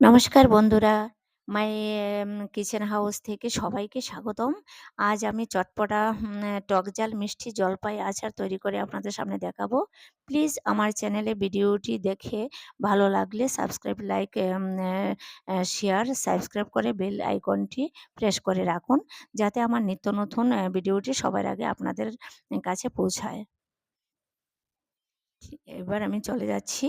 নমস্কার বন্ধুরা। মাই kitchen house থেকে সবাইকে স্বাগতম। আজ আমি চটপটা উম, টক ঝাল মিষ্টি জলপাই আচার তৈরি করে আপনাদের সামনে দেখাবো। প্লিজ আমার চ্যানেলে ভিডিওটি দেখে ভালো লাগলে সাবস্ক্রাইব লাইক শেয়ার সাবস্ক্রাইব করে বেল আইকনটি প্রেস করে রাখুন যাতে আমার নিত্য নতুন ভিডিওটি সবার আগে আপনাদের কাছে পৌঁছায়। এবার আমি চলে যাচ্ছি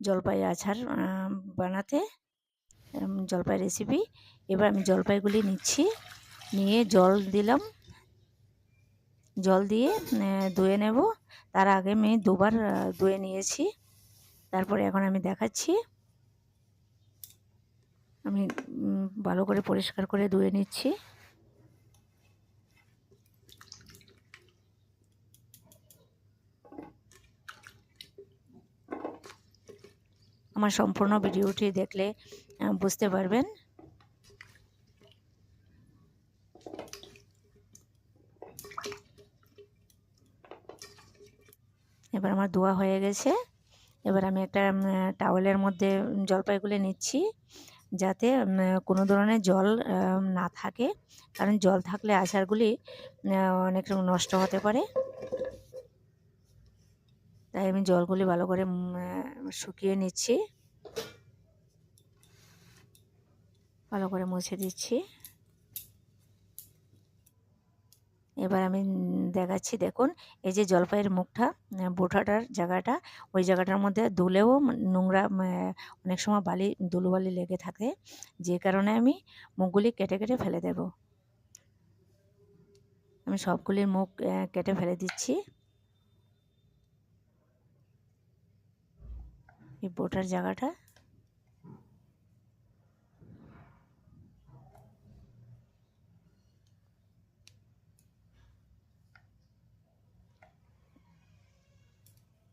জলপাই আহ, বানাতে। জলপাই রেসিপি এবার আমি জলপাইগুলি নিচ্ছি। নিয়ে জল দিলাম। জল দিয়ে ধুয়ে নেব। তার আগে আমি দুবার ধুয়ে নিয়েছি। তারপরে এখন আমি দেখাচ্ছি। আমি ভালো করে পরিষ্কার করে ধুয়ে নিচ্ছি। আমার সম্পূর্ণ ভিডিওটি দেখলে বুঝতে পারবেন। এবার আমার দোয়া হয়ে গেছে। এবার আমি একটা টাওয়েলের মধ্যে জলপাইগুলি নিচ্ছি, যাতে কোনো ধরনের জল না থাকে। কারণ জল থাকলে আচারগুলি অনেক নষ্ট হতে পারে। তাই আমি জলগুলি ভালো করে শুকিয়ে নিচ্ছি। ভালো করে মুছে দিচ্ছি। এবার আমি দেখাচ্ছি, দেখুন, এই যে জলপাইয়ের মুখটা বোঠাটার জায়গাটা, ওই জায়গাটার মধ্যে দুলেও নোংরা অনেক সময় বালি ধুলোবালি লেগে থাকে। যে কারণে আমি মুখগুলি কেটে কেটে ফেলে দেব। আমি সবগুলির মুখ কেটে ফেলে দিচ্ছি। এই বোটার জায়গাটা।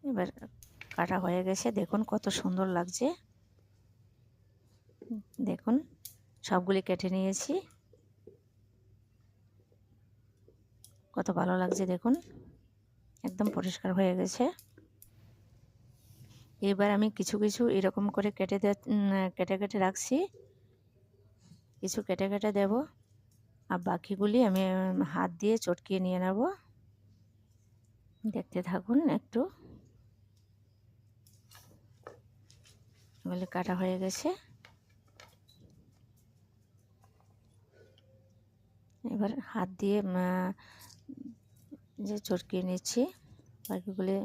এবার কাটা হয়ে গেছে। দেখুন কত সুন্দর লাগছে। দেখুন, সবগুলি কেটে নিয়েছি। কত ভালো লাগছে, দেখুন। একদম পরিষ্কার হয়ে গেছে। এবার আমি কিছু কিছু এরকম করে কেটে কেটে কেটে রাখছি। কিছু কেটে কেটে দেব। আর বাকিগুলি আমি হাত দিয়ে চটকিয়ে নিয়ে নেব। দেখতে থাকুন একটু। এগুলি কাটা হয়ে গেছে। এবার হাত দিয়ে যে চটকিয়ে নিচ্ছি, বাকিগুলি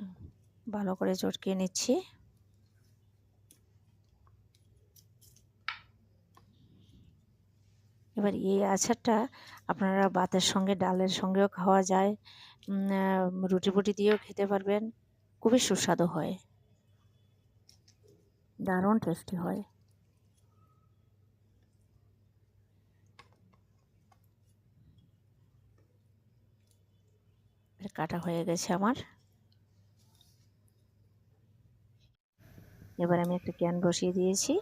ভালো করে চটকিয়ে নিচ্ছি। এবার এই আচারটা আপনারা ভাতের সঙ্গে, ডালের সঙ্গেও খাওয়া যায়। রুটি বুটি দিয়েও খেতে পারবেন। খুবই সুস্বাদু হয়। দারুণ টেস্টি হয়। কাটা হয়ে গেছে আমার। এবার আমি একটা ক্যান বসিয়ে দিয়েছি।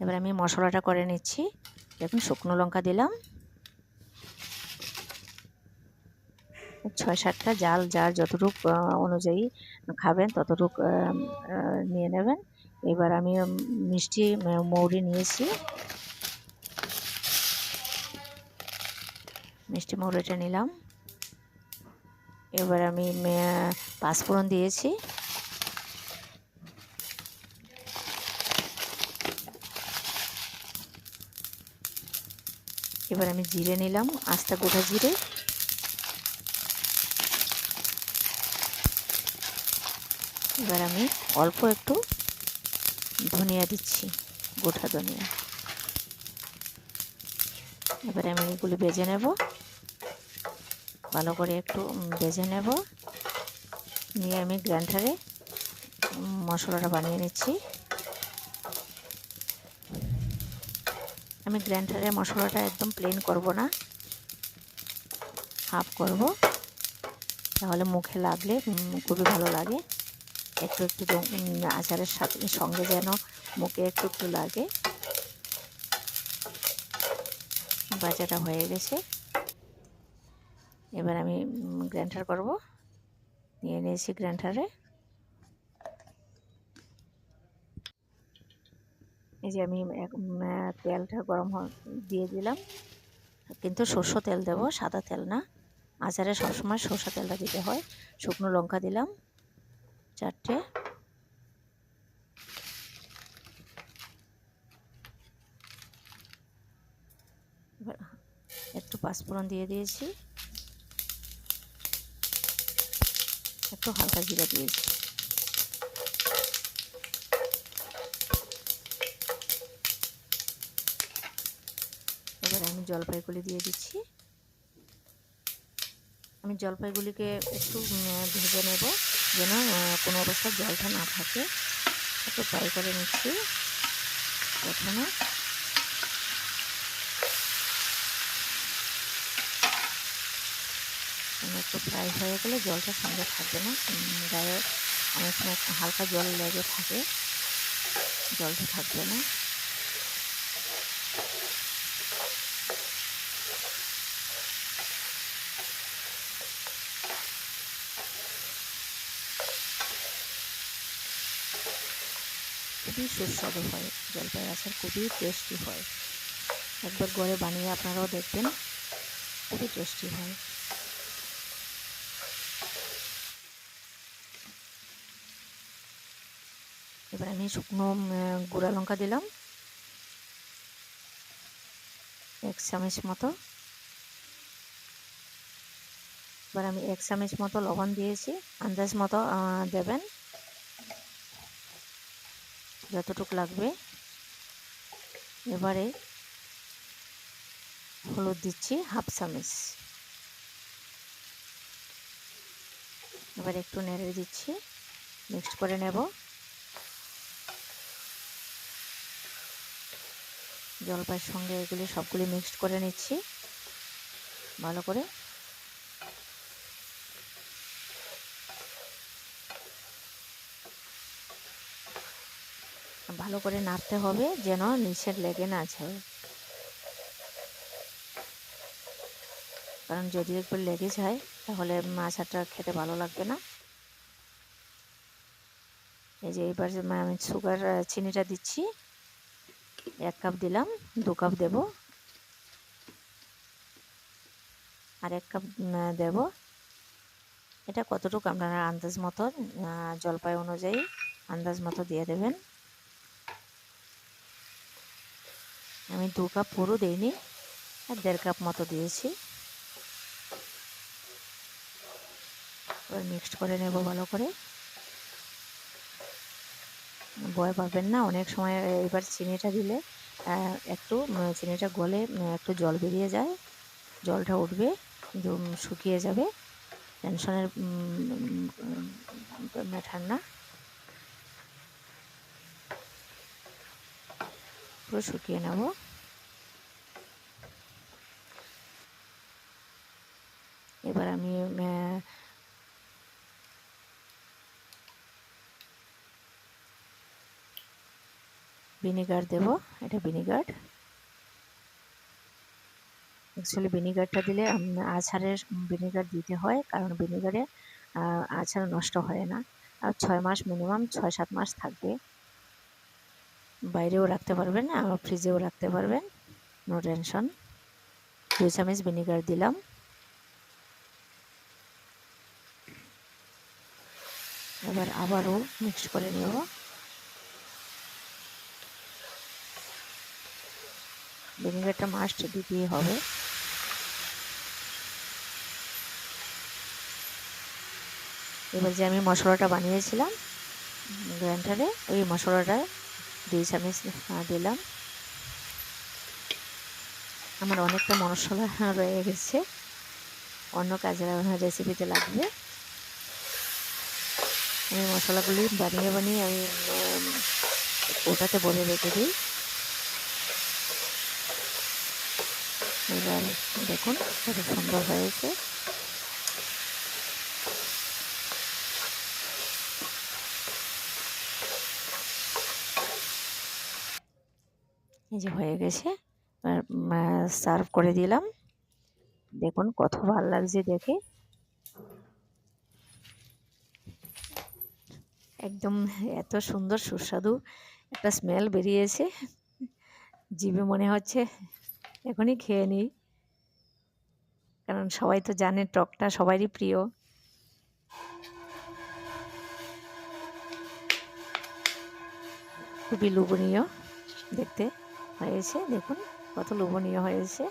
এবার আমি মশলাটা করে নিচ্ছি। দেখুন শুকনো লঙ্কা দিলাম। ছয় সাতটা জাল যার যতটুক অনুযায়ী খাবেন, ততটুক নিয়ে নেবেন। এবার আমি মিষ্টি মৌরি নিয়েছি। মিষ্টি মৌরিটা নিলাম। এবার আমি পাঁচফোড়ন দিয়েছি। এবার আমি জিরে নিলাম, আস্তা গোটা জিরে। এবার আমি অল্প একটু ধনিয়া দিচ্ছি, গোটা ধনিয়া। এবারে আমি এগুলি বেজে নেব। ভালো করে একটু বেজে নেব। নিয়ে আমি গ্রাইন্ডারে মশলাটা বানিয়ে নিচ্ছি। আমি গ্রাইন্ডারে মশলাটা একদম প্লেন করব না। হাফ করব। তাহলে মুখে লাগলে খুবই ভালো লাগে। একটু একটু আচারের সাথে, সঙ্গে যেন মুখে একটু একটু লাগে। বাজাটা হয়ে গেছে। এবার আমি গ্রাইন্ডার করব। নিয়ে নিয়েছি গ্রাইন্ডারে। এই যে আমি তেলটা গরম দিয়ে দিলাম। কিন্তু সর্ষে তেল দেবো সাদা তেল না। আচারে সবসময় সর্ষে তেলটা দিতে হয়। শুকনো লঙ্কা দিলাম চারটে। একটু পাঁচফোড়ন দিয়ে দিয়েছি। একটু হালকা জিরা দিয়েছি। এবার আমি জলপাইগুলি দিয়ে দিচ্ছি। আমি জলপাইগুলিকে একটু ভেজে নেব যেন কোনো অবস্থায় জলটা না থাকে। একটু ফ্রাই করে নিচ্ছি প্রথমে। একটু ফ্রাই হয়ে গেলে জলটা সঙ্গে থাকবে না। গায়ে অনেক সময় হালকা জল লেগে থাকে। জলটা থাকবে না। খুবই সুস্বাদু হয় জলপাই আচার খুবই টেস্টি হয়। একবার ঘরে বানিয়ে আপনারাও দেখবেন, খুবই টেস্টি হয়। এবার আমি শুকনো গুঁড়া লঙ্কা দিলাম। এক চামচ মতো। এবার আমি এক চামচ মতো লবণ দিয়েছি। আন্দাজ মতো দেবেন। যতটুকু লাগবে। এবারে হলুদ দিচ্ছি হাফ চামচ। এবার একটু নেড়ে দিচ্ছি। মিক্সড করে নেব। জলপাইয়ের সঙ্গে এগুলি সবগুলি মিক্সড করে নিচ্ছি। ভালো করে ভালো করে নাড়তে হবে যেন নিচের লেগে না যায়। কারণ যদি একটু লেগে যায়, তাহলে মাছটা খেতে ভালো লাগবে না। এই যে এবার আমি সুগার চিনিটা দিচ্ছি, এক কাপ দিলাম, দু কাপ দেব। আর এক কাপ দেব। এটা কতটুকু আপনারা আন্দাজ মতো জলপাই অনুযায়ী আন্দাজ মতো দিয়ে দেবেন। আমি দু কাপ পুরো দিইনি, আর দেড় কাপ মতো দিয়েছি। এবার মিক্সড করে নেব ভালো করে। ভয় পাবেন না, অনেক সময় এবার চিনিটা দিলে একটু চিনিটা গলে একটু জল বেরিয়ে যায়, জলটা উঠবে শুকিয়ে যাবে। টেনশনের ম্যাটার না। পুরো শুকিয়ে নেব। এবার আমি ভিনিগার দেব, এটা ভিনিগার। অ্যাকচুয়ালি ভিনিগারটা দিলে আচারের ভিনিগার দিতে হয়, কারণ ভিনিগারে আচার নষ্ট হয় না। আর ছয় মাস মিনিমাম ছয় সাত মাস থাকবে। বাইরেও রাখতে পারবেন আর ফ্রিজেও রাখতে পারবেন। নো টেনশন দুই চামচ ভিনিগার দিলাম। এবার আবারও মিক্স করে নেব। ভিনিগারটা মাস্ট দিতেই হবে। এবার যে আমি মশলাটা বানিয়েছিলাম, গ্রাইন্ডারে, ওই মশলাটা দুই চামচ দিলাম। আমার অনেকটা মশলা রয়ে গেছে। অন্য কাজের রেসিপিতে লাগবে। আমি মশলাগুলি বানিয়ে বানিয়ে আমি ওটাতে বলে রেখে দিই। এবার দেখুন সুন্দর হয়েছে। এই যে হয়ে গেছে সার্ভ করে দিলাম। দেখুন কত ভালো লাগছে দেখে। একদম এত সুন্দর সুস্বাদু একটা স্মেল বেরিয়েছে। জিভে মনে হচ্ছে এখনই খেয়ে নিই। কারণ সবাই তো জানে টকটা সবারই প্রিয়। খুবই লোভনীয় দেখতে। হয়েছে। দেখুন কত লোভনীয় হয়েছে।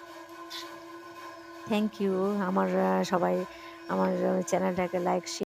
থ্যাংক ইউ আমার সবাই আমার চ্যানেলটাকে লাইক